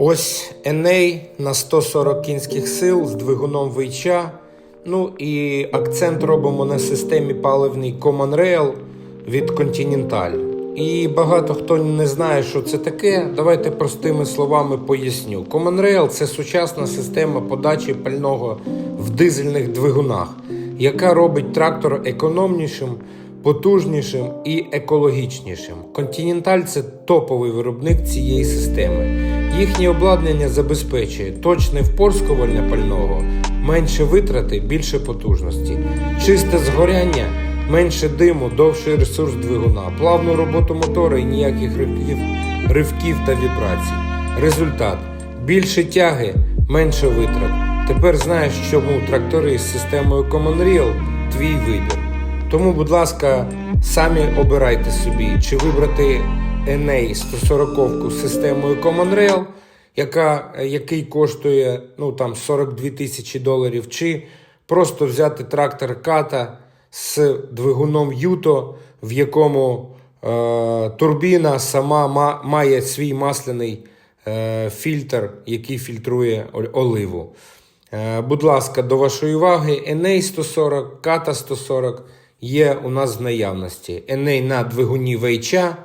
Ось Еней на 140 кінських сил з двигуном Вейча. Ну і акцент робимо на системі паливній Common Rail від Continental. І багато хто не знає, що це таке. Давайте простими словами поясню. Common Rail – це сучасна система подачі пального в дизельних двигунах, яка робить трактор економнішим, потужнішим і екологічнішим. Continental – це топовий виробник цієї системи. Їхнє обладнання забезпечує точне впорскування пального, менше витрати, більше потужності, чисте згоряння, менше диму, довший ресурс двигуна, плавну роботу мотора і ніяких ривків, ривків та вібрацій. Результат більше тяги, менше витрат. Тепер знаєш, чому трактори з системою Common Rail – твій вибір. Тому, будь ласка, самі обирайте собі, чи вибрати Enei 140 з системою Common Rail, яка, який коштує ну, там, 42 тисячі доларів, чи просто взяти трактор Ката з двигуном Юто, в якому е, турбіна сама ма, має свій масляний е, фільтр, який фільтрує оливу. Е, Будь ласка, до вашої уваги, Enei 140, Kata 140 є у нас в наявності. Enei на двигуні Вейча,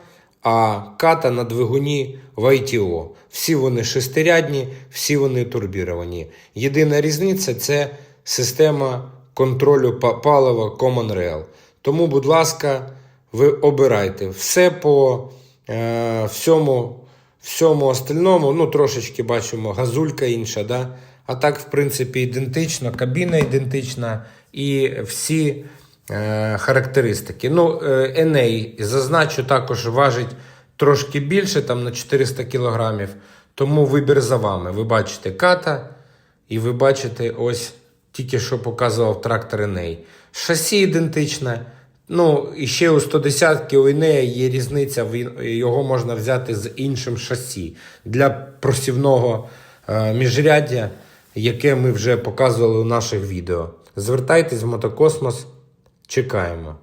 а Kata на двигуні VTO. Всі вони шестирядні, всі вони турбіровані. Єдина різниця це система контролю палива Common Rail. Тому, будь ласка, ви обирайте все по е, всьому, всьому остальному. Ну, трошечки бачимо, газулька інша, да? а так, в принципі, ідентично, кабіна ідентична і всі характеристики. Ну, е, Еней, зазначу, також важить трошки більше, там на 400 кілограмів. Тому вибір за вами. Ви бачите ката, і ви бачите ось тільки що показував трактор Еней. Шасі ідентичне. Ну, і ще у 110 у Енея є різниця, його можна взяти з іншим шасі для просівного е, міжряддя, яке ми вже показували у наших відео. Звертайтесь в Мотокосмос, чекаємо.